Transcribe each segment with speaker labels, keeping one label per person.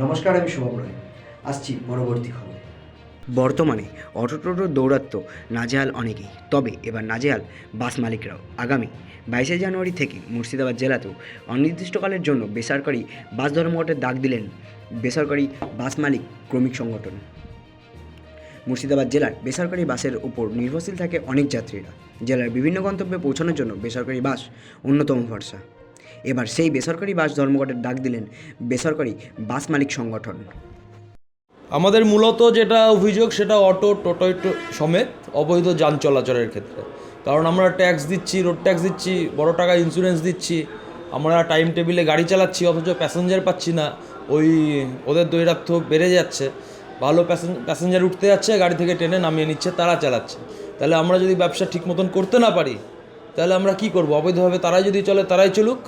Speaker 1: নমস্কার, আমি শুভম রয়। আসছি পরবর্তী খবর।
Speaker 2: বর্তমানে অটো টোটোর দৌরাত্ম নাজেহাল অনেকেই। তবে এবার নাজেহাল বাস মালিকরাও। আগামী বাইশে জানুয়ারি থেকে মুর্শিদাবাদ জেলাতেও অনির্দিষ্টকালের জন্য বেসরকারি বাস ধর্মঘটের ডাক দিলেন বেসরকারি বাস মালিক ক্রমিক সংগঠন। মুর্শিদাবাদ জেলার বেসরকারি বাসের উপর নির্ভরশীল থাকে অনেক যাত্রীরা। জেলার বিভিন্ন গন্তব্যে পৌঁছানোর জন্য বেসরকারি বাস অন্যতম ভরসা। এবার সেই বেসরকারি বাস ধর্মঘটের ডাক দিলেন বেসরকারি বাস মালিক সংগঠন।
Speaker 3: আমাদের মূলত যেটা অভিযোগ সেটা অটো, টোটো সমেত অবৈধ যান চলাচলের ক্ষেত্রে। কারণ আমরা ট্যাক্স দিচ্ছি, রোড ট্যাক্স দিচ্ছি, বড় টাকা ইন্স্যুরেন্স দিচ্ছি, আমরা টাইম টেবিলে গাড়ি চালাচ্ছি, অথচ প্যাসেঞ্জার পাচ্ছি না, ওই ওদের দৈরাত্য বেড়ে যাচ্ছে। ভালো প্যাসেঞ্জার উঠতে যাচ্ছে, গাড়ি থেকে টেনে নামিয়ে নিচ্ছে, তারা চালাচ্ছে। তাহলে আমরা যদি ব্যবসা ঠিক মতন করতে না পারি, তাহলে আমরা কি করব? অবৈধভাবে তারাই যদি চলে, তারাই চলুক?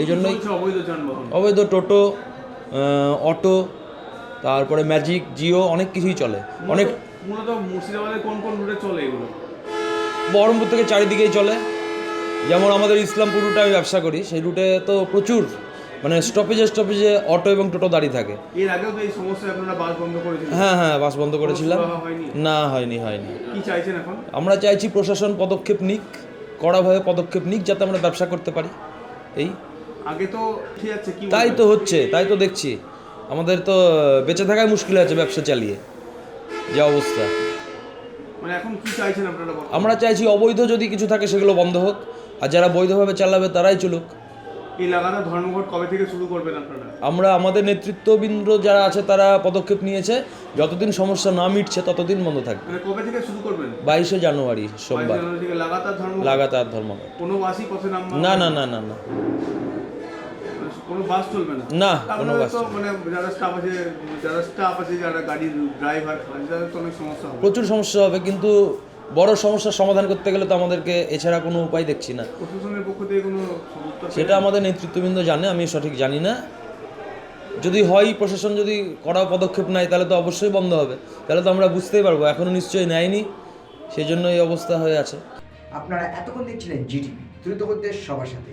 Speaker 3: এই জন্যই
Speaker 4: অবৈধ
Speaker 3: টোটো অটো তারপরে ম্যাজিক জিও অনেক কিছুই চলে। অনেক
Speaker 4: মূলত মুর্শিদাবাদে কোন কোন রুটে চলে এগুলো?
Speaker 3: বহরমপুর থেকে চারিদিকেই চলে। যেমন আমাদের ইসলামপুর রুটে আমি ব্যবসা করি সেই রুটে তো প্রচুর মানে স্টপেজে স্টপেজে অটো এবং টোটো দাঁড়িয়ে থাকে।
Speaker 4: এর আগেও তো এই সমস্যায় আপনারা বাস বন্ধ করেছিলেন
Speaker 3: হ্যাঁ হ্যাঁ বাস বন্ধ করেছিলাম না হয়নি হয়নি।
Speaker 4: কি চাইছেন এখন?
Speaker 3: আমরা চাইছি প্রশাসন পদক্ষেপ নিক কড়াভাবে পদক্ষেপ নিক যাতে আমরা ব্যবসা করতে পারি। এই
Speaker 4: আগে তো কি
Speaker 3: তাই তো হচ্ছে তাই তো দেখছি। আমাদের তো বেঁচে থাকাই মুশকিল আছে ব্যবসা চালিয়ে। যা অবস্থা।
Speaker 4: মানে এখন কি চাইছেন আপনারা
Speaker 3: আমরা চাইছি অবৈধ যদি কিছু থাকে সেগুলো বন্ধ হোক আর যারা বৈধভাবে চালাবে তারাই চলুক।
Speaker 4: এই লাগাতার ধর্মঘট কবে থেকে শুরু করবেন আপনারা?
Speaker 3: আমরা আমাদের নেতৃত্ববৃন্দ যারা আছে তারা পদক্ষেপ নিয়েছে যতদিন সমস্যা না মিটছে ততদিন বন্ধ থাকবে।
Speaker 4: মানে কবে থেকে শুরু করবেন?
Speaker 3: বাইশে জানুয়ারি সোমবার।
Speaker 4: লাগাতার ধর্ম
Speaker 3: লাগাতার ধর্মঘট।
Speaker 4: কোনো বাসই পথে
Speaker 3: না না না না না।
Speaker 4: কোনো বাস চলবে না।
Speaker 3: না কোনো বাস
Speaker 4: তো মানে যারা স্টাফ আছে যারা স্টাফ আছে যারা গাড়ির ড্রাইভার তাদের তো অনেক সমস্যা হবে।
Speaker 3: প্রচুর সমস্যা হবে কিন্তু বড় সমস্যার সমাধান করতে গেলে তো আমাদেরকে এছাড়া কোনো উপায় দেখছি না।
Speaker 4: প্রশাসনের পক্ষ থেকে কোনো
Speaker 3: সেটা আমাদের নেতৃত্ববৃন্দ জানে আমি সঠিক জানি না। যদি হয় প্রশাসন যদি কড়া পদক্ষেপ নেয় তাহলে তো অবশ্যই বন্ধ হবে। তাহলে তো আমরা বুঝতেই পারব এখনও নিশ্চয়ই নেয়নি সেই জন্য এই অবস্থা হয়ে আছে।
Speaker 1: আপনারা এতক্ষণ দেখছিলেন জিটিভি দ্রুত করতে সবার সাথে।